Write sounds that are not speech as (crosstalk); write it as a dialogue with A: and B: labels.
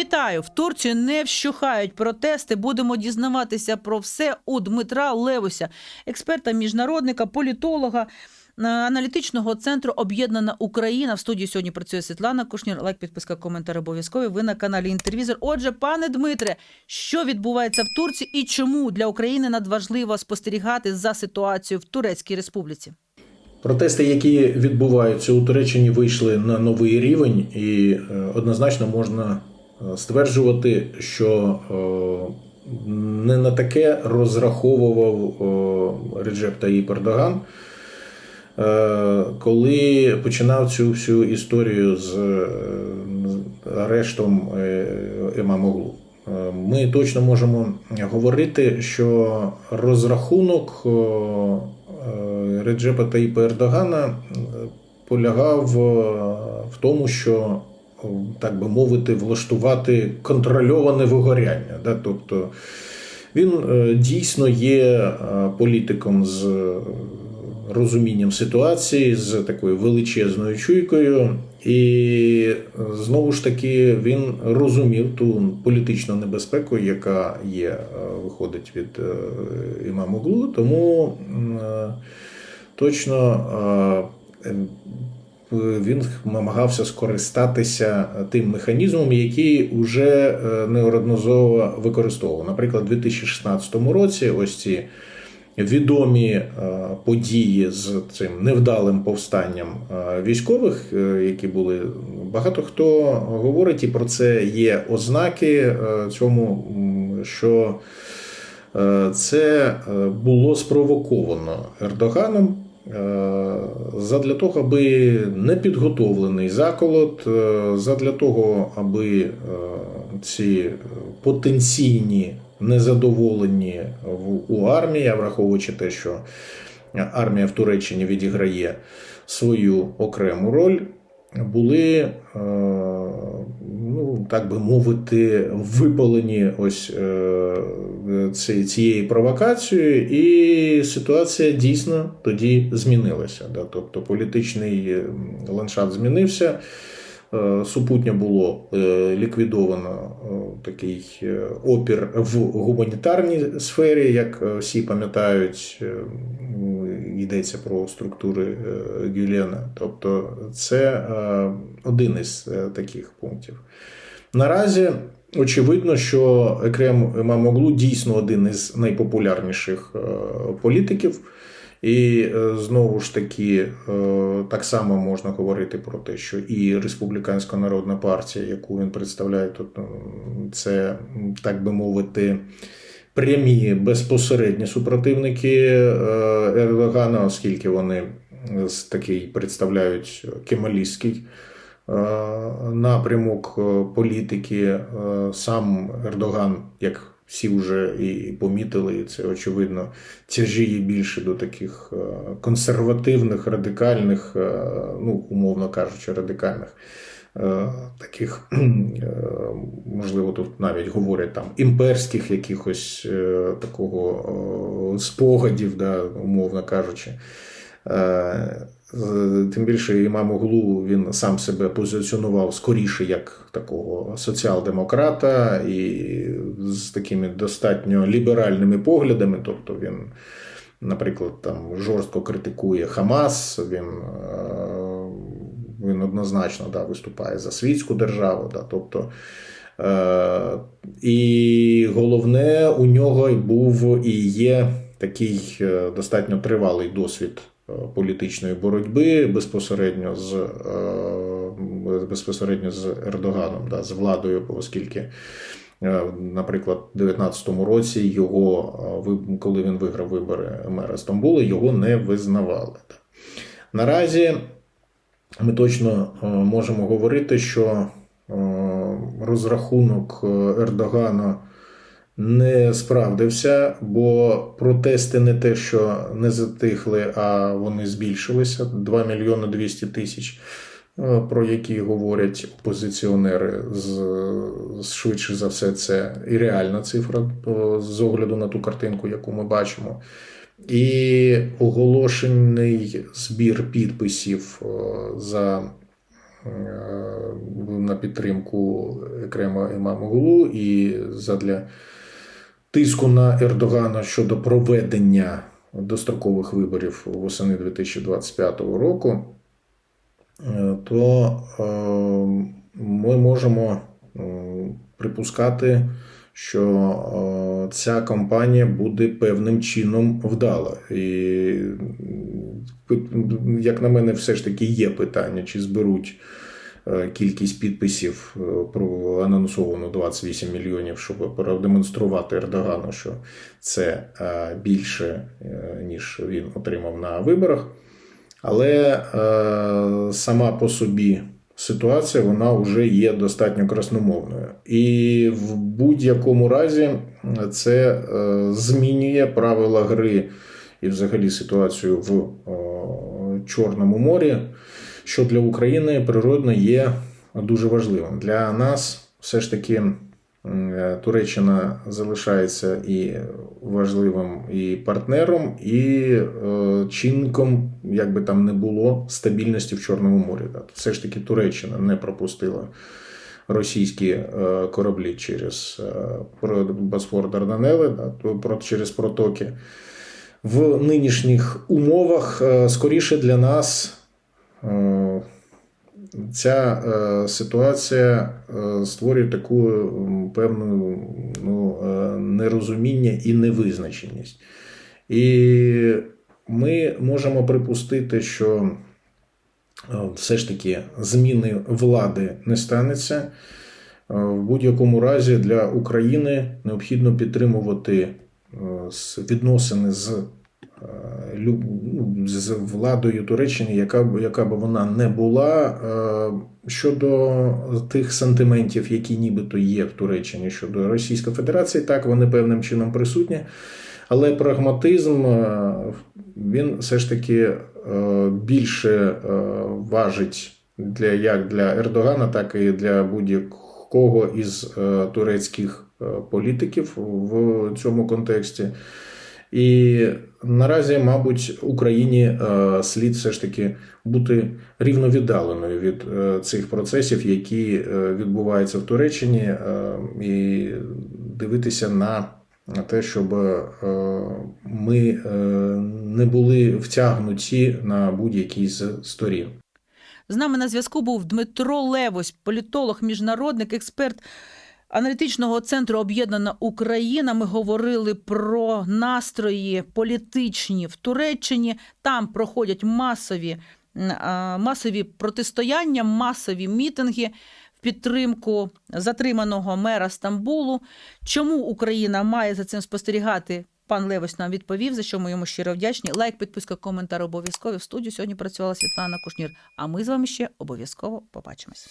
A: Вітаю! В Турції не вщухають протести. Будемо дізнаватися про все у Дмитра Левуся, експерта, міжнародника, політолога. е, Аналітичного центру Об'єднана Україна в студії сьогодні працює Світлана Кушнір. Лайк, підписка, коментар обов'язкові. Ви на каналі Інтервізор. Отже, пане Дмитре, що відбувається в Турції і чому для України надважливо спостерігати за ситуацією в Турецькій Республіці?
B: Протести, які відбуваються у Туреччині, вийшли на новий рівень, і е, однозначно можна стверджувати, що е, не на таке розраховував е, Реджеп Таїп Ердоган, е, коли починав цю всю історію з е, арештом е, Емамоглу. Е, Ми точно можемо говорити, що розрахунок е, е, Реджепа Таїпа Ердогана е, полягав е, в тому, що, е, так би мовити, влаштувати контрольоване вигоряння. Да? Тобто він е, дійсно є е, політиком з е, розумінням ситуації, з такою величезною чуйкою, і знову ж таки він розумів ту політичну небезпеку, яка є, виходить від е, Імамоглу, тому точно. Е, він намагався скористатися тим механізмом, який вже е, неодноразово використовував. Наприклад, у 2016 році ось ці відомі е, події з цим невдалим повстанням е, військових, е, які були багато хто говорить, і про це є ознаки е, цьому, що е, це е, було спровоковано Ердоганом. Е, Задля того, аби непідготовлений заколот, е, задля того, аби е, ці потенційні незадоволені у армії, враховуючи те, що армія в Туреччині відіграє свою окрему роль, були, е, ну, так би мовити, випалені ось е, цією провокацією, і ситуація дійсно тоді змінилася. Тобто політичний е, ландшафт змінився. Супутньо було ліквідовано такий опір в гуманітарній сфері, як всі пам'ятають, йдеться про структури е, Гюлена. Тобто це е, один із е, таких пунктів. Наразі очевидно, що Екрем Емамоглу дійсно один із найпопулярніших політиків. І знову ж таки, так само можна говорити про те, що і Республіканська Народна партія, яку він представляє, тут це, так би мовити, прямі безпосередні супротивники е, Ердогана, оскільки вони такий представляють кемалістський е, напрямок е, політики. Сам Ердоган, як всі вже і помітили, і це очевидно, тяжіє більше до таких консервативних, радикальних, ну, умовно кажучи, радикальних. Е, Таких, (clears throat) е, можливо, тут навіть говорять там імперських якихось е, такого спогадів, да, умовно кажучи. Тим більше імам Оглу він сам себе позиціонував скоріше як такого соціал-демократа і з такими достатньо ліберальними поглядами. Тобто він, наприклад, там жорстко критикує Хамас, він, він однозначно да, виступає за світську державу. Да, тобто, е, і головне, у нього був і є такий е, достатньо тривалий досвід е, політичної боротьби безпосередньо з, е, безпосередньо з Ердоганом, да, з владою, оскільки. е, Наприклад, у 2019 році його, коли він виграв вибори мера Стамбула, його не визнавали. Наразі ми точно е, можемо говорити, що е, розрахунок е, Ердогана не справдився, бо протести не те, що не затихли, а вони збільшилися 2 мільйони 200 тисяч, про які говорять опозиціонери. З, швидше за все, це і реальна цифра з огляду на ту картинку, яку ми бачимо. І оголошений збір підписів е, за на підтримку Екрема Імамоглу і задля тиску на Ердогана щодо проведення дострокових виборів восени 2025 року, е, то е, ми можемо е, припускати, що е, ця кампанія буде певним чином вдала. І, як на мене, все ж таки є питання, чи зберуть е, кількість підписів е, про анонсовану 28 мільйонів, щоб продемонструвати Ердогану, що це більше, ніж він отримав на виборах. Але сама по собі ситуація вона вже є достатньо красномовною. І в будь-якому разі це е, змінює правила гри і взагалі ситуацію в Чорному морі, що для України природно є дуже важливим. Для нас все ж таки Туреччина залишається і важливим і партнером, і е, чинником, як би там не було, стабільності в Чорному морі. Да. Все ж таки Туреччина не пропустила російські е, кораблі через е, Босфор Дарданели, через протоки. В нинішніх умовах е, скоріше для нас е, ця е, ситуація е, створює таку м, певну ну, е, нерозуміння і невизначеність. І ми можемо припустити, що е, все ж таки зміни влади не станеться. Е, В будь-якому разі для України необхідно підтримувати е, відносини з, е, з владою Туреччини, яка б яка б вона не була. Е, Щодо тих сантиментів, які нібито є в Туреччині щодо Російської Федерації, так вони певним чином присутні. Але прагматизм е, він все ж таки е, більше важить для як для Ердогана, так і для будь-якого із турецьких політиків в цьому контексті. І наразі, мабуть, Україні е, слід все ж таки бути рівновіддаленою від е, цих процесів, які е, відбуваються в Туреччині, і дивитися на те, щоб ми не були втягнуті на будь-якій з сторін.
A: З нами на зв'язку був Дмитро Левось, політолог, міжнародник, експерт аналітичного центру Об'єднана Україна. Ми говорили про настрої політичні в Туреччині. Там проходять масові, масові протистояння, масові мітинги в підтримку затриманого мера Стамбулу. Чому Україна має за цим спостерігати? Пан Левось нам відповів, за що ми йому щиро вдячні. Лайк, підписка, коментар обов'язково. В студію сьогодні працювала Світлана Кушнір. А ми з вами ще обов'язково побачимось.